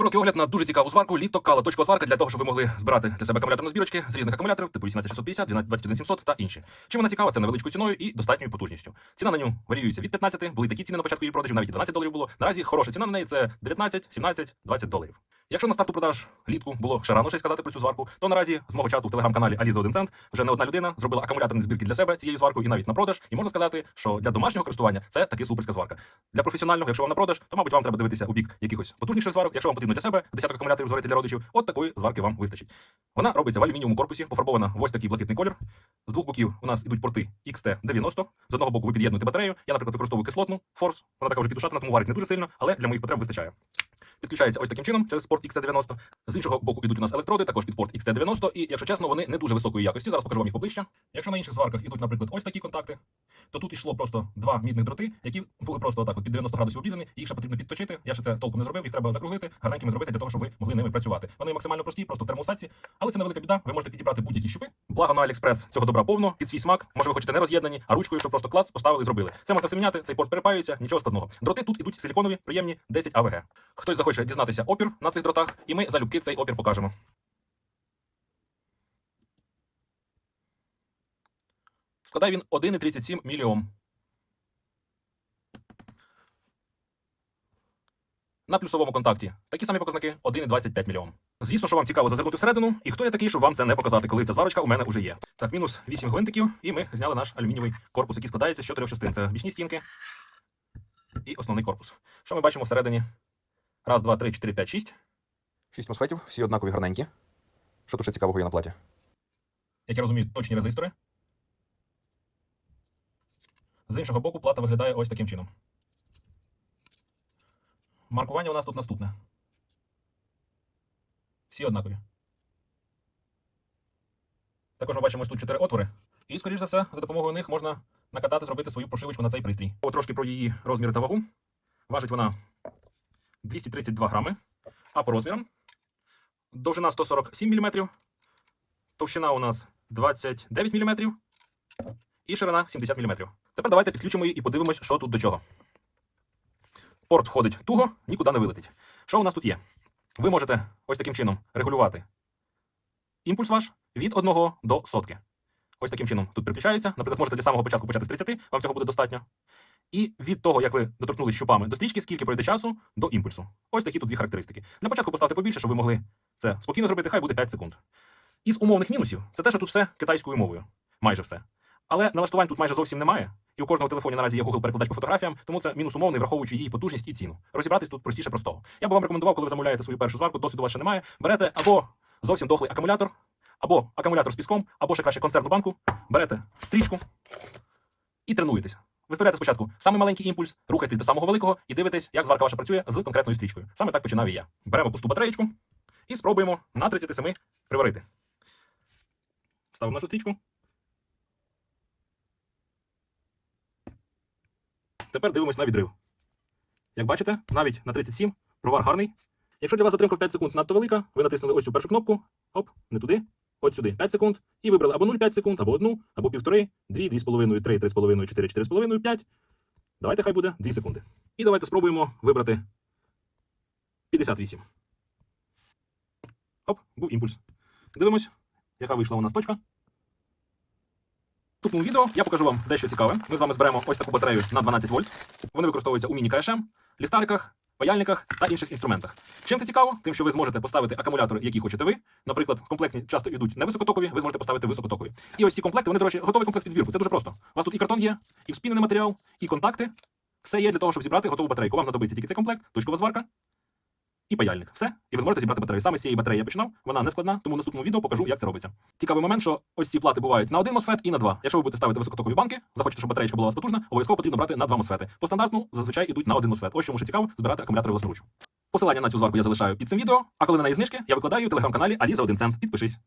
Короткий огляд на дуже цікаву зварку літо кала точкова зварка для того, щоб ви могли збирати для себе акумуляторні збірочки з різних акумуляторів, типу 18650, 21700 та інші. Чим вона цікава? Це невеличкою ціною і достатньою потужністю. Ціна на нього варіюється від 15, були такі ціни на початку її продажів, навіть і 12 доларів було. Наразі хороша ціна на неї це 19, 17, 20 доларів. Якщо на старту продаж літку було ще рано щось сказати про цю зварку, то наразі з мого чату в телеграм-каналі Алі за 1 цент вже не одна людина зробила акумуляторні збірки для себе цією зваркою і навіть на продаж. І можна сказати, що для домашнього користування це таки суперська зварка. Для професіонального, якщо вам на продаж, то мабуть вам треба дивитися у бік якихось потужніших зварок. Якщо вам потрібно для себе десяток акумуляторів зварити для родичів, от такої зварки вам вистачить. Вона робиться в алюмінієвому корпусі, пофарбована в ось такий блакитний колір. З двох боків у нас ідуть порти XT90. З одного боку ви під'єднуєте батарею. Я, наприклад, використовую кислотну форс. Вона така вже підушатана, тому варить не дуже сильно, але для моїх потреб вистачає. Підключається ось таким чином через порт XT90. З іншого боку йдуть у нас електроди, також під порт XT90, і, якщо чесно, вони не дуже високої якості. Зараз покажу вам їх поближче. Якщо на інших зварках ідуть, наприклад, ось такі контакти, то тут йшло просто два мідних дроти, які були просто отак от під 90 градусів обрізані. Їх ще потрібно підточити. Я ще це толком не зробив. Їх треба закруглити, гарненькими зробити для того, щоб ви могли ними працювати. Вони максимально прості, просто в термосадці, але це невелика біда. Ви можете підібрати будь-які щупи. Благо на AliExpress цього добра повно, під свій смак. Може, ви хочете не роз'єднані, а ручкою, щоб просто клац поставили, зробили. Це можна все міняти, цей порт перепаюється, нічого складного. Дроти тут ідуть силіконові, приємні 10 АВГ. Хтось захоче дізнатися опір на цих дротах, і ми залюбки цей опір покажемо. Складає він 1,37 міліом. На плюсовому контакті такі самі показники 1,25 мільйон. Звісно, що вам цікаво зазирнути всередину, і хто я такий, щоб вам це не показати, коли ця зварочка у мене вже є. Так, мінус 8 гвинтиків, і ми зняли наш алюмінієвий корпус, який складається з чотирьох частин. Це бічні стінки і основний корпус. Що ми бачимо всередині? Раз, два, три, чотири, п'ять, шість. Шість мосфетів, всі однакові гарненькі. Що тут ще цікавого є на платі? Як я розумію, точні резистори. З іншого боку, плата виглядає ось таким чином. Маркування у нас тут наступне. Всі однакові. Також ми бачимо ось тут чотири отвори. І, скоріш за все, за допомогою них можна накатати, зробити свою прошивочку на цей пристрій. О, трошки про її розміри та вагу. Важить вона 232 грами. А по розмірам довжина 147 мм, товщина у нас 29 мм і ширина 70 мм. Тепер давайте підключимо її і подивимось, що тут до чого. Порт входить туго, нікуди не вилетить. Що у нас тут є? Ви можете ось таким чином регулювати імпульс ваш від 1 до сотки. Ось таким чином тут переключається. Наприклад, можете для самого початку почати з 30, вам цього буде достатньо. І від того, як ви доторкнулись щупами до стрічки, скільки пройде часу до імпульсу. Ось такі тут дві характеристики. Для початку поставте побільше, щоб ви могли це спокійно зробити, хай буде 5 секунд. Із умовних мінусів це те, що тут все китайською мовою. Майже все. Але налаштувань тут майже зовсім немає. І у кожного телефоні наразі є Google перекладач по фотографіям, тому це мінус умовний, враховуючи її потужність і ціну. Розібратись тут простіше простого. Я би вам рекомендував, коли ви замовляєте свою першу зварку, досвіду у вас ще немає. Берете або зовсім дохлий акумулятор, або акумулятор з піском, або ще краще консервну банку, берете стрічку і тренуєтесь. Виставляєте спочатку самий маленький імпульс, рухайтесь до самого великого і дивитесь, як зварка ваша працює з конкретною стрічкою. Саме так починав і я. Беремо пусту батареєчку і спробуємо на 37 приварити. Ставимо нашу стрічку. Тепер дивимось на відрив. Як бачите, навіть на 37 провар гарний. Якщо для вас затримка в 5 секунд надто велика, ви натиснули ось цю першу кнопку, оп, не туди, от сюди 5 секунд, і вибрали або 0,5 секунд, або 1, або 1,5, 2, 2,5, 3, 3,5, 4, 4,5, 5. Давайте хай буде 2 секунди. І давайте спробуємо вибрати 58. Оп, був імпульс. Дивимось, яка вийшла у нас точка. В відео я покажу вам дещо цікаве. Ми з вами зберемо ось таку батарею на 12 вольт. Вони використовуються у міні-КШМ, ліхтариках, паяльниках та інших інструментах. Чим це цікаво? Тим, що ви зможете поставити акумулятори, які хочете ви. Наприклад, комплектні часто йдуть не високотокові, ви зможете поставити високотокові. І ось ці комплекти, вони, до речі, готовий комплект під збірку. Це дуже просто. У вас тут і картон є, і вспінений матеріал, і контакти. Все є для того, щоб зібрати готову батарейку. Вам знадобиться тільки цей комплект, точкова зварка і паяльник. Все, і ви зможете зібрати батарею. Саме з цієї батареї я починав. Вона не складна, тому в наступному відео покажу, як це робиться. Цікавий момент, що ось ці плати бувають на один MOSFET і на два. Якщо ви будете ставити високотокові банки, захочете, щоб батареєчка була у вас потужна, обов'язково потрібно брати на два MOSFET. По стандартну зазвичай ідуть на один MOSFET. Ось чому ще цікаво збирати акумулятори власноруч. Посилання на цю зварку я залишаю під цим відео. А коли на неї знижки, я викладаю у телеграм-каналі Алі за один цент. Підпишись.